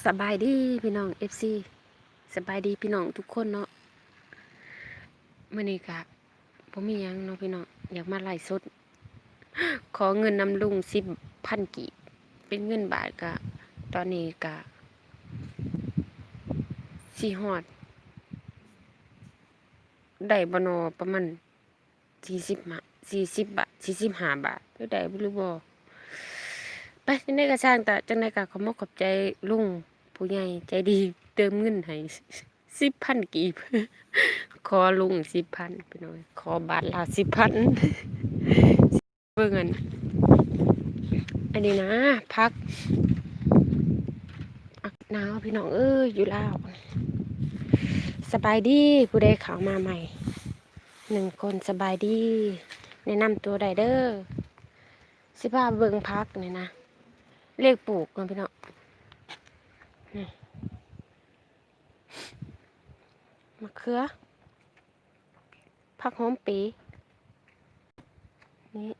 สบายดีพี่น้อง FC สบายดีพี่น้องทุกคนเนาะมื่อนี้กะผมมียังเนาะพี่น้องอยากมาไล่สด ขอเงินนำลุงสิบพันกีบเป็นเงินบาทกะ ตอนนี้กะสี่หอด ได้บนอประมาณสี่สิบมาสี่สิบบาทสี่สิบห้าบาทได้บ่รู้บ่ ไปจังได้กระช่างแต่จังได้กะขอมกขอบใจลุงผู้ใหญ่ใจดีเติมเงินให้สิบพันกีบขอลุงสิบพันไปหน่อยขอบาทละสิบพันเบิ่งอันอันนี้นะ พักอักหนาวพี่น้องเอ้ยอยู่ลาวสบายดีผู้ใดข้าวมาใหม่หนึ่งคนสบายดีแนะนำตัวได้เด้อสิพาเบิ่งพักเนี่ยนะ เลขปลูกนะพี่น้องมะเขือผักหอมปีนี่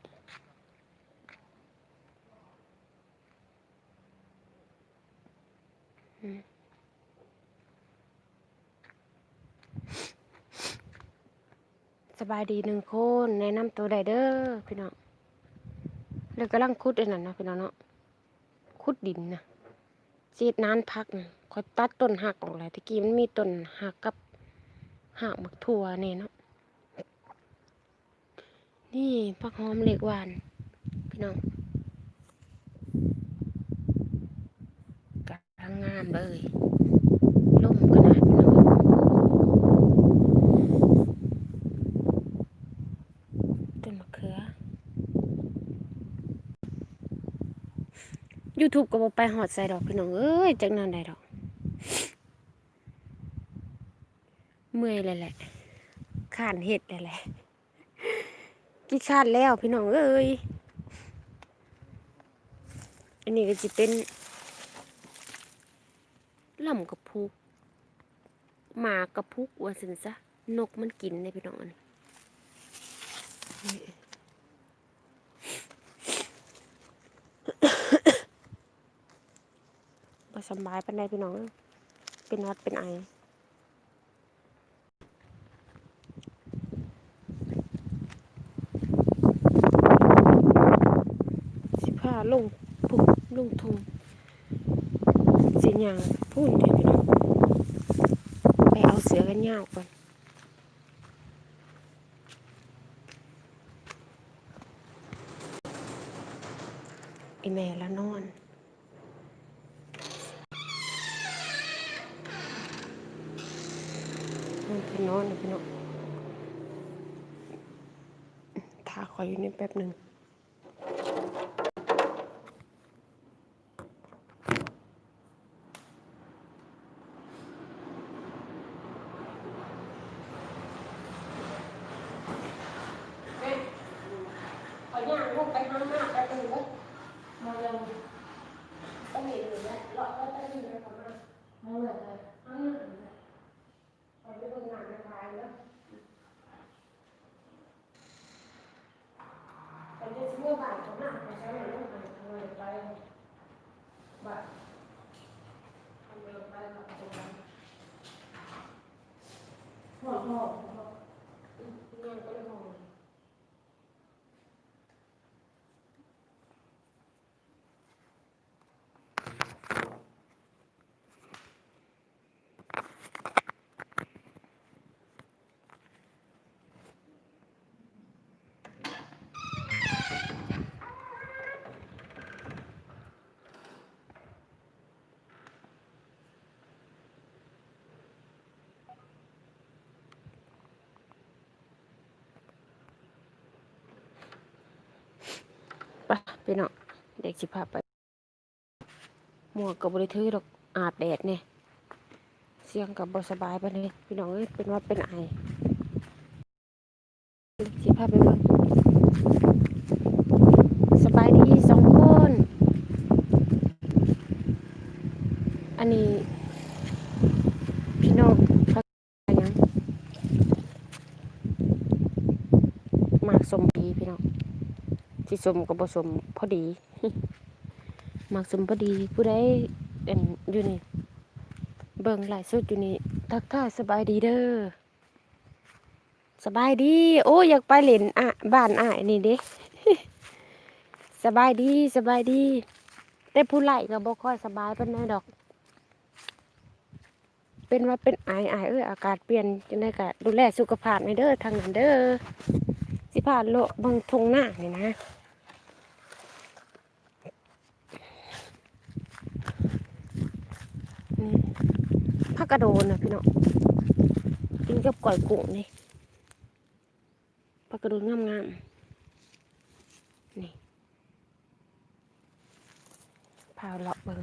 สบายดีหนึ่งคนแนะนำตัวได้เด้อพี่น้องแล้วกำลังคุดอ้นั่นนะพี่น้องเนาะ ขุดดินนะจีดนานพักนะคอยตัดต้นหักออกแล้วตะกี้มันมีต้นหักกับหักมักถั่วเนี่ยเนาะนี่ผักหอมเหล็กหวาน พี่น้องกำลังงามเลยล่มขนาดพี่น้องต้นมะเขือ YouTube ก็บ่ไปหอดใส่ดอกพี่น้องเอ้ยจักนานได้ดอก เมื่อยเลยแหละข้านเห็ดเลยแหละกี่ข้านแล้วพี่น้องเอ้ยอันนี้ก็จะเป็นลำกระพุกหมากกระพุกว่าสินซะนกมันกินในพี่น้องอันนี้นี่ บ่สบายปานใดพี่น้อง เป็นหวัดเป็นไอสิพาลงปุ๊บลงทงสิยางพูนเดี๋ยวพี่น้องไปเอาเสือกันยาวก่อนไอแม่ละนอน อยอยู่นี่แป๊บหนึ่ง ขอย่างลูกไปห้างมากไปตื่นเลยมาเร็วต้องมีอื่นแล้วรอก็ต้องมีอะไรประมาณมาเลยเลยห้างมากเลยไปไปดูงานในไทยแล้วไปเจอเมื่อบ่ายเขาหนักไปใช้เงินลูกไปทำไมไปบ่ายทำไมไปกับตรงนั้นพ่อพ่อพ่องานก็เลยมอง ไป พี่น้องเด็กสิพาไปหมวกกับบริถือดอกอาบแดดเนี่ยเสียงกับบสบายไปเลยพี่น้องเอ้ยเป็นว่าเป็นไอสิพาไปเบิ่งสบายดีสองคน อันนี้ พี่น้องพักอะไรยังหมากสมปีพี่น้อง ที่สมกับบสมพอดีหมักสมพอดีผู้ใดเอ็นอยู่นี่เบิ่งหลายสุดอยู่นี่ทักทายสบายดีเด้อสบายดี โอ้อยากไปเล่นอะบ้านอ้ายนี่เด้สบายดีสบายดี แต่ผู้ไล่ก็บ่ค่อยสบายเปานใดดอก เป็นว่าเป็นไอไอเอ้อากาศเปลี่ยนจังได๋ก็ดูแลสุขภาพในเด้อทางนั้นเด้อสิพาโลเบิ่งทงหน้านี่นะ ผักกระโดนนะพี่น้องกินกับก่อยกุ้งนี่ผักกระโดนงามๆนี่พาเลาะเบิ่ง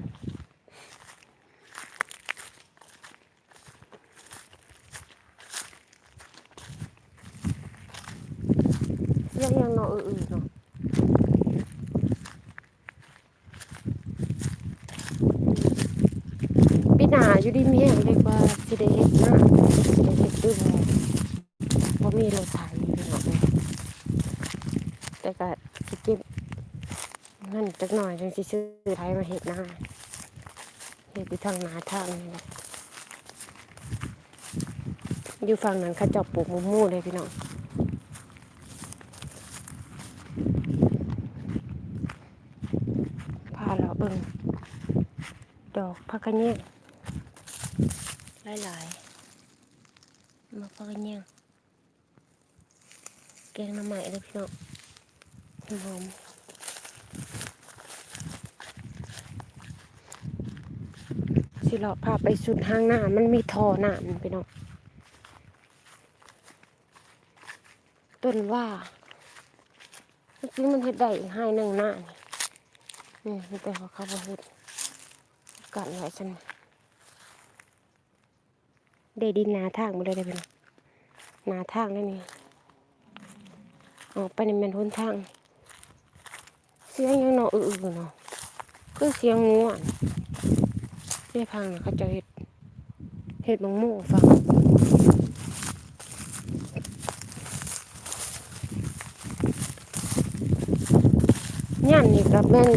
เสียงยังเนาะเออๆเนาะปีหน้า อยู่ดีมีแฮงเรียกว่าสิได้เฮ็ดนะสิได้เฮ็ดด้วยบ่บ่มีรถไถพี่น้องแต่ก็สิเก็บเงินจักหน่อยจังสิซื้อไถมาเฮ็ดนาเฮ็ดอยู่ทางนาทางนี่แหละอยู่ฝั่งนั้นเขาเจ้าปลูกมะม่วงเลยพี่น้องพาเราเบิ่งดอกพักกระเนีย หลายๆมาพักกระเนียงแกงน้ำใหม่เลยพี่น้องหอมสิเราพาไปสุดห้างหน้ามันมีท่อน้ำพี่น้องต้นว่าจริงมันเฮ็ดได้อีกให้หนึ่งหน้านี่นี่แต่ว่าเขาบอเฮ็ดกัดไว้ฉัน ได้ดินนาทางมาเลยได้เป็นนาทางได้นี่ออกไปในแมนทุนทาง เสียงยังเนาะอือๆเนาะคือเสียงงูอะเรียพังนะเขาจะเฮ็ดเฮ็ดบังโม่ฟังย่านนี่กับแม่น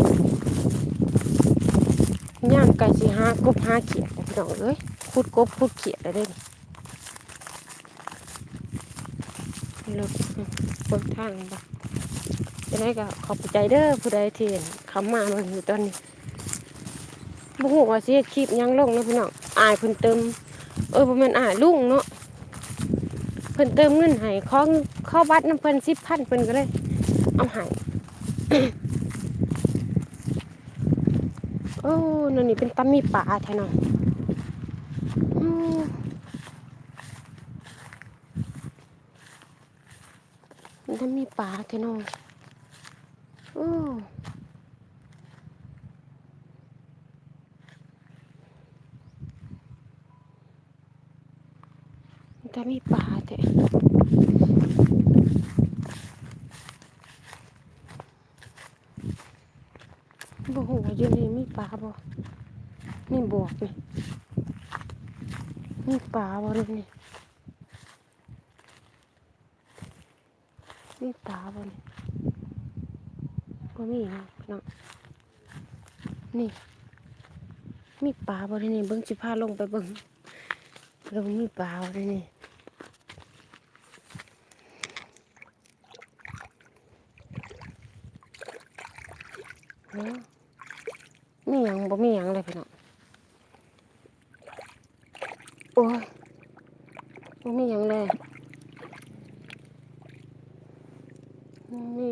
ย่างไก่สิหากบหาเขียดพี่น้องเอ้ย ขุดกบขุดเขียดได้เด้นี่รถเปิดทางบ่จะได้ก็ขอบใจเด้อผู้ใดที่เห็นคำมาเบิ่งอยู่ตอนนี้บ่ฮู้ว่าสิเฮ็ดคลิปยังลงนะพี่น้องอายเพิ่นเติม เออบ่แม่นอายลุงเนาะเพิ่นเติมเงินให้ของข้าบัตรน้ำเพิ่น10,000เพิ่นก็เลย เอาให้โอ้นั่นนี่เป็นตามีป่าแท้เนาะอืม มันตามีป่าแท้เนาะโอ้มันตามีป่าแท้บ่ฮู้ว่าอยู่นี่มีป่าบ่นี่บวกนี่ มีปลาบ่เลยนี่มีปลาบ่นี่บ่มีน้องนี่ มีปลาบ่เลยนี่เบิ่งสิพาลงไปเบิ่งเบิ่งมีปลาบ่เลยนี่เนาะมีหยังบ่มีหยังเลยพี่น้อง โอ้ยบ่มีหยังเลยบ่มี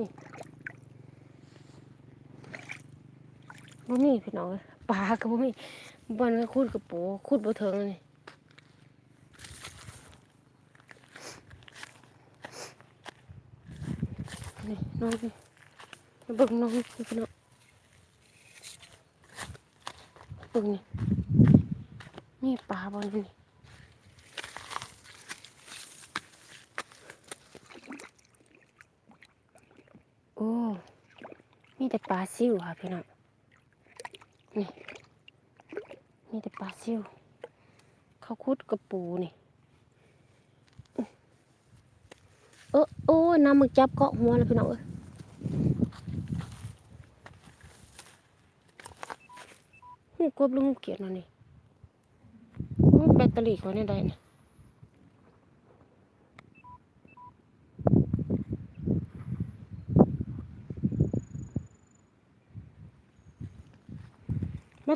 บ่มีพี่น้องเอ้ยปลาก็ บ่มีบ่อนก็ขุดกระโปขุดบ่ถึงนี่นี่น้องนี่เบิ่งน้องนี่พี่น้องเบิ่งนี่นี่ปลาบ่นี่โอ้มีแต่ปลาซิวค่ะพี่น้องนี่ มีแต่ปลาซิวเขาคุดกระปูนี่ เออโอ้น้ำมึกจับเกาะหัวแล้วพี่น้องเอ้ยงูกบลุงเกียดนะนี่หูแบตเตอรี่เขาเนี่ยได้นะ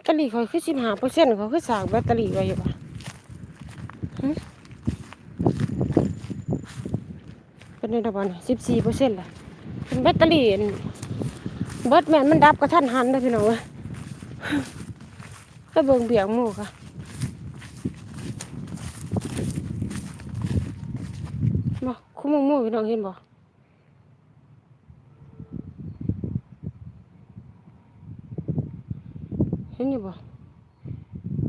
ตเตอรี่เขาคือสิบห้าเปอร์เซ็นต์เขาคือสางแบตเตอรี่ไว้อยู่ปะเป็นในระบาสิบสี่เปอร์เซ็นต์ละเป็นแบตเตอรี่เบิร์ดแมนมันดับกระทันหันเลยพี่น้องเอ้ยไปเบิ่งเบียงหมูค่ะบ่คุ้มหมูพี่น้องเห็นบ่ เห็นอยู่บ่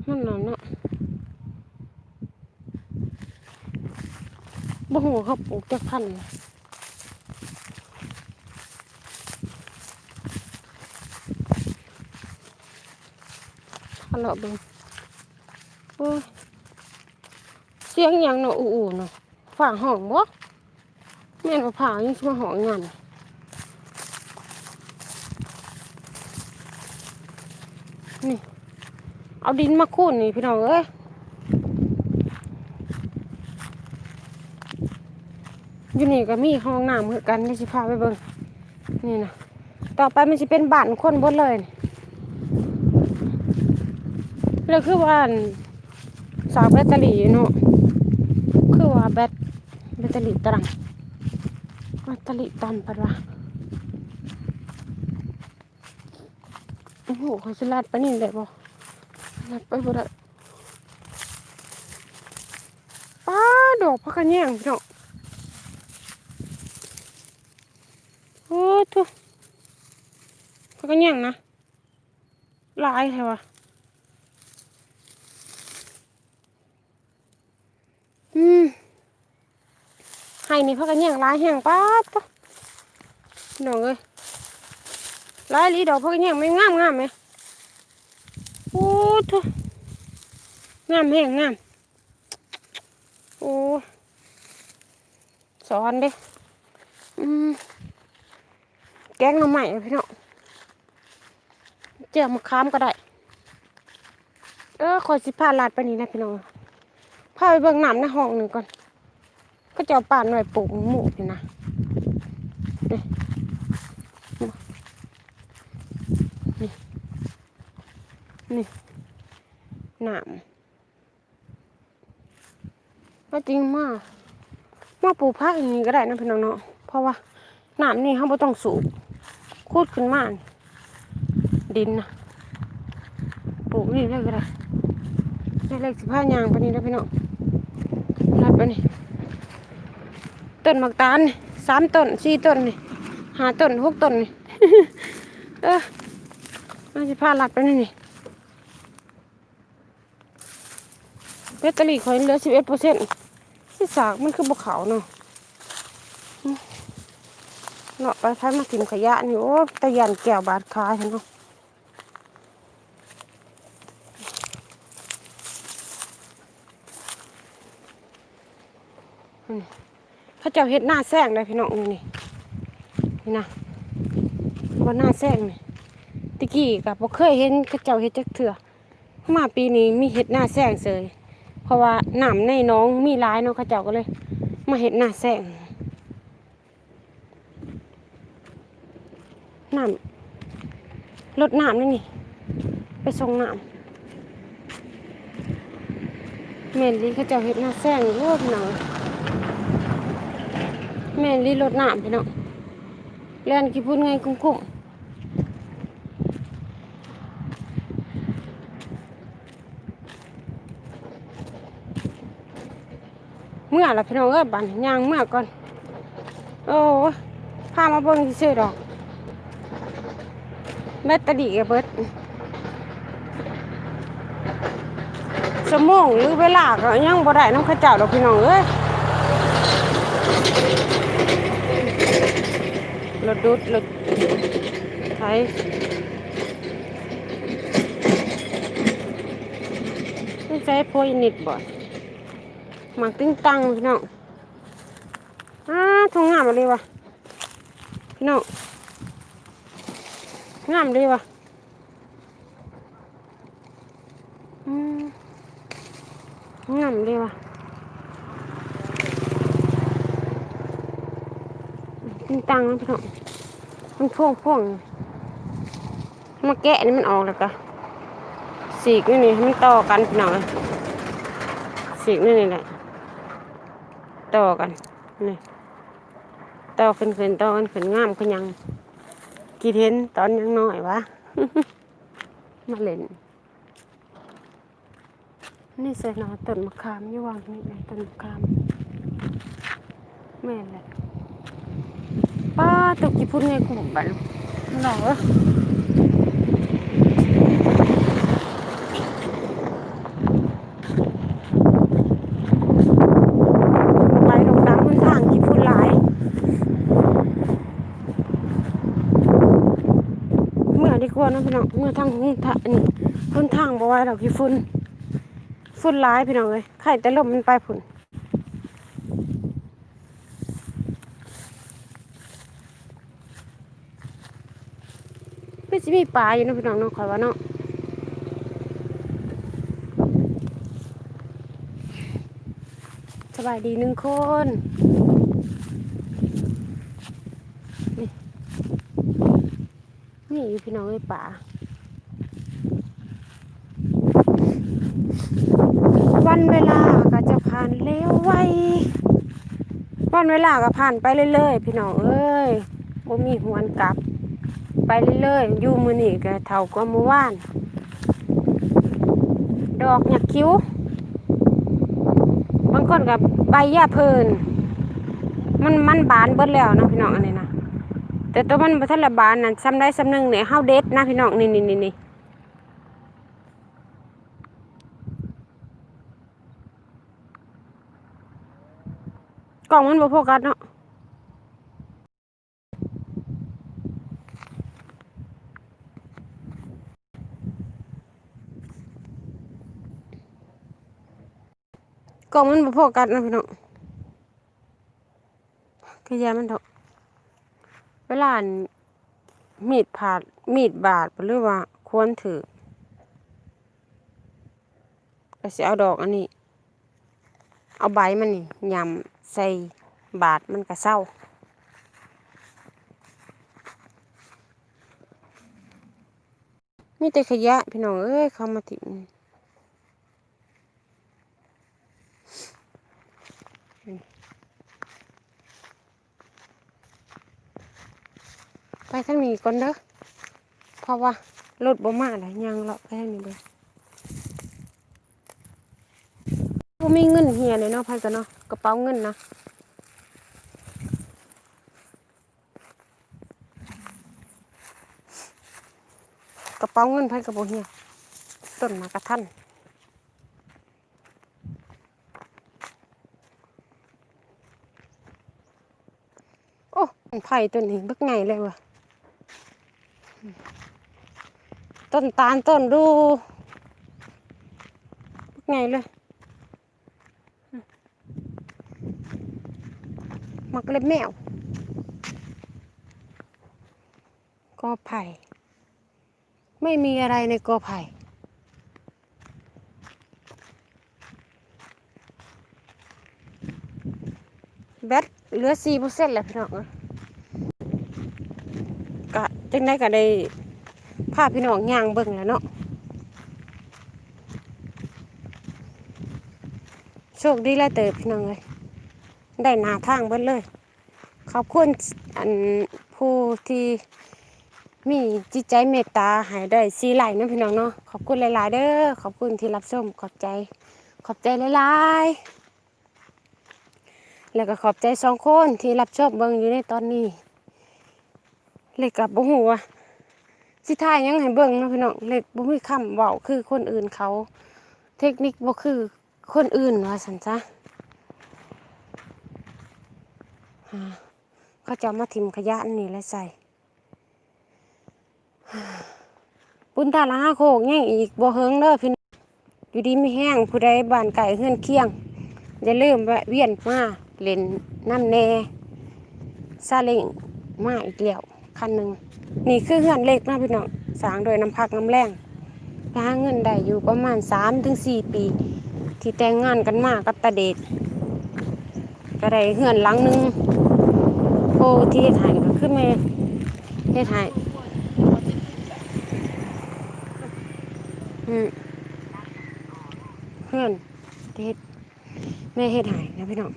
มันนั่นเนาะบ่ฮู้ว่าเขาปลูกจักพันธุ์เลาะเบิ่งโอ้เสียงยังเนาะอูอูเนาะฝ่าห้องบ่แม่นว่าผ่ายังสิมาห้องงานนี่ เอาดินมาคูนนี่พี่น้องเอ้ยอยู่นี่ก็มีห้องน้ำคือนกันนี่สิพาไปเบิ่งนี่นะต่อไปมันสิเป็นบ้านคนบดเลยแล้วคือว่าอั่นสาวแบตเตอรี่เนาะคือว่าแบตแบตเตอรี่ตรังแบตเตอรี่ต่ำปัดว่าโอ้โหเขาสลัดไปนี่ได้บ่ ไปบ่ได้ป้าดอกพักกันแย่งพี่น้องโอ้ทุพักกันแย่งนะลายแท้ว่ะอืมให้นี่พักกันแย่งร้ายแห้งป้าดปะน้องเอ้ยร้ายลีดอกพักกันแย่งไม่งามงามไหม โอ้ทุงามแห้งงาม โอ้สอนเด้อืมแกงหน่อไม้พี่น้องเจียมะขามก็ได้ เออคอยสิพาลาดไปนี่นะพี่น้องพาไปเบิ่งน้ำในห้องหนึ่งก่อน ก็จะเอาป่านหน่อยปลูกหมูนี่นะนี่นี่ นี่น้ำก็จริงมากมาปลูกพักอย่างนี้ก็ได้นะพี่น้องเนาะเพราะว่าหน้ำนี่เขาไม่ต้องสูบคูดขึ้นมานดินนะปลูกนี่ได้ก็ได้ได้เลขสิบห้ายางไปนี่นะพี่น้องรัดไปนี่ต้นมักตาลนี่สามต้นสี่ต้นนี่ห้าต้นหกต้นนี่เออมันจะพาลัดไปนี่นี่แบ ตเตอรี่คอยเหลือสิบเอ็ดเปอร์เซ็นต์ที่สากมันคือบกเขาวเนาะเนาะไปพันมาถิ่มขยะนี่โอ้ตะยันแก้วบาดคาฉันเนาะเขาเจ้าเฮ็ดหน้าแซงเลยพี่น้องนี่นี่นะว่าหน้าแซงนี่ตะกี้กับบ่เคยเห็นเขาเจ้าเฮ็ดจักเถื่อมาปีนี้มีเฮ็ดหน้าแซงเสย เพราะว่าหนำในน้องมีหลายเนาะเขาเจ้าก็เลย มาเฮ็ดหน้าแซงหนำรดหนำนี่นี่ ไปส่งหนำแม่นลีเขาเจ้าเฮ็ดหน้าแซงโลดหนังแม่นลีรดหนำพี่น้องเล่นกี่พูดไงกุ้งกุ้ง เมื่อละพี่น้องเอ้ยบันยางเมื่อก่อน โอ้พามาเบิ่งซื่อดอกแบตเตอรี่ก็เบิดสมองหรือเวลาก็ยังบ่ได้น้ำข้าเจ้าดอกพี่น้องเอ้ยรถดุดรถไถไม่ใช่พยนิดบ่ หมักติ้งตังพี่น้องอ้าทงงามเลยวะพี่น้องงามเลยวะงามเลยว่ะจริงตังพี่น้องมันพ่วงพ่วงมาแกะนี่มันออกแล้วก็สีกนี่นี่มันต่อกันพี่น้องเอ้ยสีกนี่นี่แหละ ต่อกันนี่ต่อขึ้นขึ้นต่อกันขึ้นงามขึ้นยังกี่เห็นตอนยังน้อยวะมาเล่นนี่ใส่หนอต้นมะขามอยู่วางนี่ไงต้นมะขามแม่แหละป้าตกกี่พุ่นไงกลุ่มบันหนอไปดอกดังมันทางกี่พุ่นหลาย เมื่อดีกว่าเนะพี่น้องเมื่อทางหุ้นทะนี่หุ้นทางบ่ไหว้ดอกพี่ฝุ่นฝุ่นร้ายพี่น้องเลยไข่แต่ลมมันไปฝุ่นพี่สิมีปลาอยู่นะพี่น้องเนาะขอยว่าเนาะสบายดีหนึ่งคน นี่อยู่พี่น้องเอ้ป่าวันเวลาก็จะผ่านเร็วไววันเวลาก็ผ่านไปเรื่อยๆพี่น้องเอ้ยบ่มีหวนกลับ ไปเรื่อยๆอยู่มือนี่ก็เท่ากับเมื่อวาน ดอกหยักคิ้วบางคนกับใบหญ้าเพลินมันมันบานเบิดแล้วนะพี่น้องอันนี้นะ แต่ตัวมันบ่ทันละบานนั่นซ้ำได้ซ้ำหนึ่งเนี่ยเฮาเด็ดนะพี่น้องนี่นี่นี่นี่กล่องมันบ่โฟกัสเนาะกล่องมันบ่โฟกัสนะพี่น้องกระยมันเถอะ ลานมีดผาดมีดบาดหรือว่าควรถือก็สิเอาดอกอันนี้ เอาใบมันนี่ยำใส่บาดมันก็เศร้ามีแต่ขยะพี่น้องเอ้ยเขามาถิ่ม ไปทางนี้ก่อนเด้อเพราะว่ารถบ่มาแล้วยังเลาะไปทางนี้เด้อบ่มีเงินเฮียเลยเนาะพันกันเนาะกระเป๋าเงินนะกระเป๋าเงินพันกระโบเฮียต้นมากระทันโอ้ไผ่ต้นนี้บักไงเลยว่ะ ต้นตาลต้นดูไงเลยมักเล็บแมว กอไผ่ ไม่มีอะไรในกอไผ่แบตเหลือสี่เปอร์เซ็นต์แล้วพี่น้องกะจังได้ก็ได้ พาพี่น้องย่างเบิ่งแล้วเนาะโชคดีแล้วเติบพี่น้องเลยได้หนาทางเบิดเลย ขอบคุณอันผู้ที่มีจิตใจเมตตาหายได้ซีไหลเนะพี่น้องเนาะขอบคุณหลาย ๆ เด้อขอบคุณที่รับชมขอบใจ ขอบใจหลายๆแล้วก็ขอบใจสองคนที่รับชมเบิ่งอยู่ในตอนนี้เล็กกับบ่ฮู้ว่า สิท่ายยังให้เบิ่งเนาะพี่น้องเล็กบ่มีคำเว้าคือคนอื่นเขา เทคนิคบ่คือคนอื่นว่าซั่นซะอ่าเขาจะมาทิมขยะนนี่แล้วใส่ปุ้นตาละห้าโคกยังอีกบ่เฮิงเด้อพี่น้องอยู่ดีไม่แห้งผู้ใดบ้านไก่เฮือนเคียงอย่าลืมแวะเวียนมาเล่นน้ำแน่ซาเล้งมาอีกแล้วคันหนึ่ง นี่คือเฮือนเล็กนะพี่น้องสร้างโดยน้ำพักน้ำแรงหาเงินได้อยู่ประมาณ3-4ปี ที่แต่งงานกันมากับตาเดชก็ได้เฮือนหลังหนึงโอ้ที่เฮ็ดให้ก็คือแม่เฮ็ดให้อืมเฮือนเฮ็ดแม่เฮ็ดให้นะพี่น้อง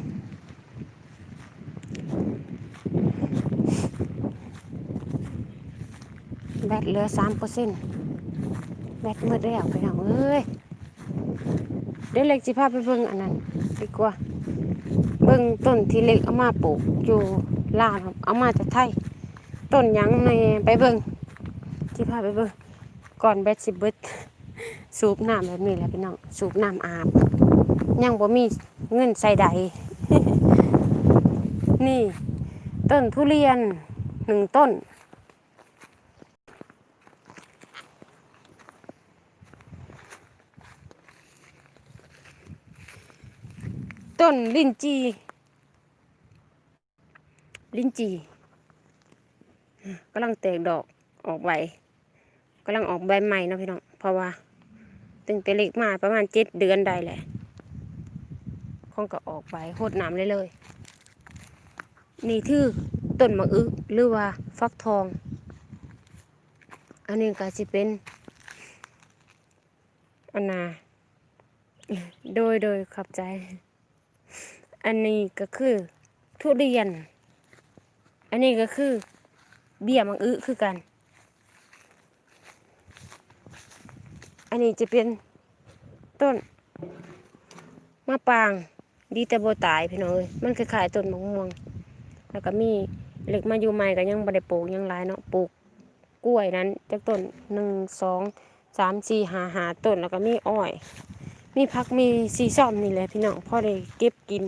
แบตเหลือสามเปอร์เซ็นต์แบตหมดแล้วพี่น้องเอ้ยเดี๋ยวเล็กสิพาไปเบิ่งอันนั้นดีกว่า เบิ่งต้นที่เล็กเอามาปลูกอยู่ลาวเอามาจากไทย ต้นยังในไปเบิ่งสิพาไปเบิ่งก่อนแบตสิบเบิดสูบน้ำแบบนี้แหละพี่น้องสูบน้ำอาบยังบ่มีเงินใส่ใด นี่ ต้นทุเรียนหนึ่งต้น ต้นลิ้นจี ลิ้นจีกำลังแตกดอกออกใบกำลังออกใบใหม่นะพี่น้องเพราะว่าตั้งแต่เล็กมาประมาณเจ็ดเดือนได้แหละคงก็ออกใบโหดน้ำเลยเลย นี่คือต้นมะอึหรือว่าฟักทอง อันนี้ก็จะเป็นอันนา โดยโดยขอบใจ อันนี้ก็คือทุเรียน อันนี้ก็คือ เบี้ยมังอึคือกัน อันนี้จะเป็นต้นมะปรางดีแต่โบตายพี่น้องเอ้ยมันคล้ายๆต้นมะม่วง แล้วก็มีเหล็กมาอยู่ใหม่ก็ยังบ่ได้ปลูกยังหลายเนาะปลูกกล้วยนั้นจากต้นหนึ่งสองสามสี่หาหาต้นแล้วก็มีอ้อย มีพักมีซีซ่อมนี่แหละพี่น้องพ่อได้เก็บกิน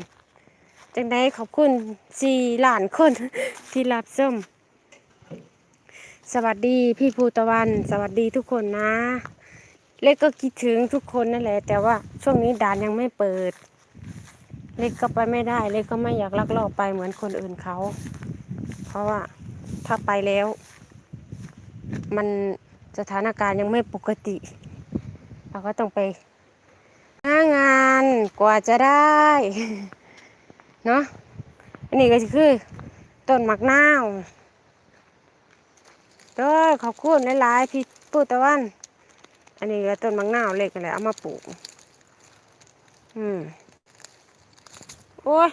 จังได้ขอบคุณสี่ล้านคนที่รับส้ม สวัสดีพี่ภูตะวัน สวัสดีทุกคนนะ เล็กก็คิดถึงทุกคนนั่นแหละ แต่ว่าช่วงนี้ด่านยังไม่เปิด เล็กก็ไปไม่ได้ เล็กก็ไม่อยากลักลอบไปเหมือนคนอื่นเขา เพราะว่าถ้าไปแล้ว มันสถานการณ์ยังไม่ปกติ เราก็ต้องไป หน้างานกว่าจะได้ เนาะอันนี้ก็คือต้นมักนาวเด้อขอบคุณหลายๆพี่ปูตะวัน อันนี้ก็ต้นมักนาวเล็กอะไรเอามาปลูก อืม โอ้ย